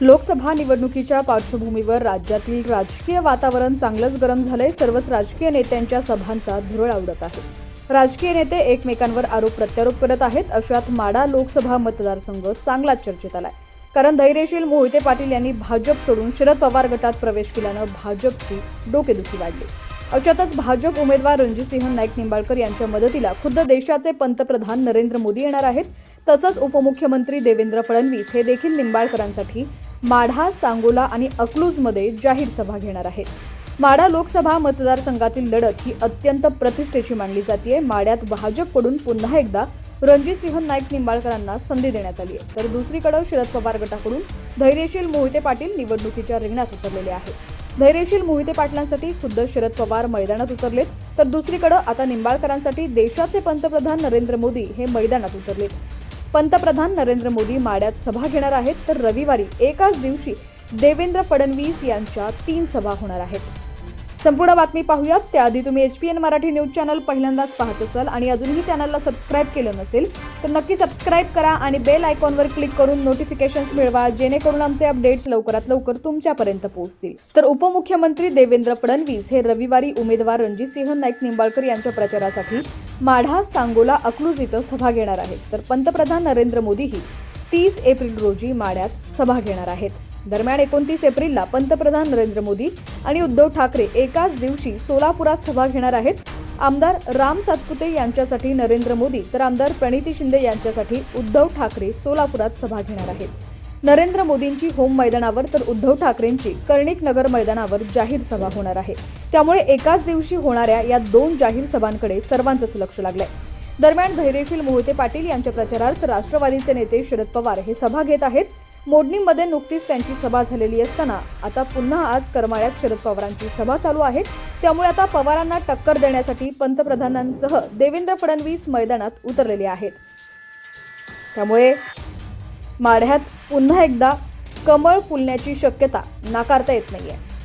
लोकसभा निवडणुकीच्या पार्श्वभूमीवर राज्यातील राजकीय वातावरण चांगलंच गरम झालंय. सर्वच राजकीय नेत्यांच्या सभांचा धुरळ आवडत आहे. राजकीय नेते एकमेकांवर आरोप प्रत्यारोप करत आहेत. अशात माडा लोकसभा मतदारसंघ चांगलाच चर्चेत आलाय. कारण धैर्यशील मोहिते पाटील यांनी भाजप सोडून शरद पवार गटात प्रवेश केल्यानं भाजपची डोकेदुखी वाढली. अशातच भाजप उमेदवार रणजितसिंह नाईक निंबाळकर यांच्या मदतीला खुद्द देशाचे पंतप्रधान नरेंद्र मोदी येणार आहेत. तसंच उपमुख्यमंत्री देवेंद्र फडणवीस हे देखील निंबाळकरांसाठी माढा सांगोला आणि अकलूजमध्ये जाहीर सभा घेणार आहेत. माढा लोकसभा मतदारसंघातील लढत ही अत्यंत प्रतिष्ठेची मानली जाते माड्यात भाजपकडून पुन्हा एकदा रणजितसिंह नाईक निंबाळकरांना संधी देण्यात आली आहे. तर दुसरीकडे शरद पवार गटाकडून धैर्यशील मोहिते पाटील निवडणुकीच्या रिंगणात उतरलेले आहेत. धैर्यशील मोहिते पाटलांसाठी खुद्द शरद पवार मैदानात उतरलेत. तर दुसरीकडे आता निंबाळकरांसाठी देशाचे पंतप्रधान नरेंद्र मोदी हे मैदानात उतरलेत. पंतप्रधान नरेंद्र मोदी माड्यात सभा घेणार आहेत. तर रविवारी एकाच दिवशी देवेंद्र फडणवीस यांच्या तीन सभा होणार आहेत. संपूर्ण बातमी पाहूयात. त्याआधी तुम्ही H P N Marathi news channel पहिल्यांदाच पाहत असाल आणि अजूनही चॅनलला सबस्क्राईब केलं नसेल तर नक्की सबस्क्राईब करा आणि बेल आयकॉनवर क्लिक करून नोटिफिकेशन्स मिळवा जेणेकरून आमचे अपडेट्स लवकरात लवकर तुमच्यापर्यंत पोहोचतील. तर उपमुख्यमंत्री देवेंद्र फडणवीस हे रविवारी उमेदवार रणजितसिंह नाईक निंबाळकर यांच्या प्रचारासाठी माढा सांगोला अकलूज इथं सभा घेणार आहेत. तर पंतप्रधान नरेंद्र मोदीही तीस एप्रिल रोजी माड्यात सभा घेणार आहेत. दरम्यान एकोणतीस एप्रिलला पंतप्रधान नरेंद्र मोदी आणि उद्धव ठाकरे एकाच दिवशी सोलापुरात सभा घेणार आहेत. आमदार राम सातपुते यांच्यासाठी नरेंद्र मोदी तर आमदार प्रणिती शिंदे यांच्यासाठी उद्धव ठाकरे सोलापुरात सभा घेणार आहेत. नरेंद्र मोदींची होम मैदानावर तर उद्धव ठाकरेंची कर्णिक नगर मैदानावर जाहीर सभा होणार आहे. त्यामुळे एकाच दिवशी होणाऱ्या या दोन जाहीर सभांकडे सर्वांचंच लक्ष लागलंय. दरम्यान धैर्यशील मोहिते पाटील यांच्या प्रचारार्थ राष्ट्रवादीचे नेते शरद पवार हे सभा घेत आहेत. मोडणीमध्ये नुकतीच त्यांची सभा झालेली असताना आता पुन्हा आज करमाळ्यात शरद पवारांची सभा चालू आहे त्यामुळे आता पवारांना टक्कर देण्यासाठी पंतप्रधानांसह देवेंद्र फडणवीस मैदानात उतरलेले आहेत. त्यामुळे माढ्यात पुन्हा एकदा कमळ फुलण्याची शक्यता नाकारता येत नाही आहे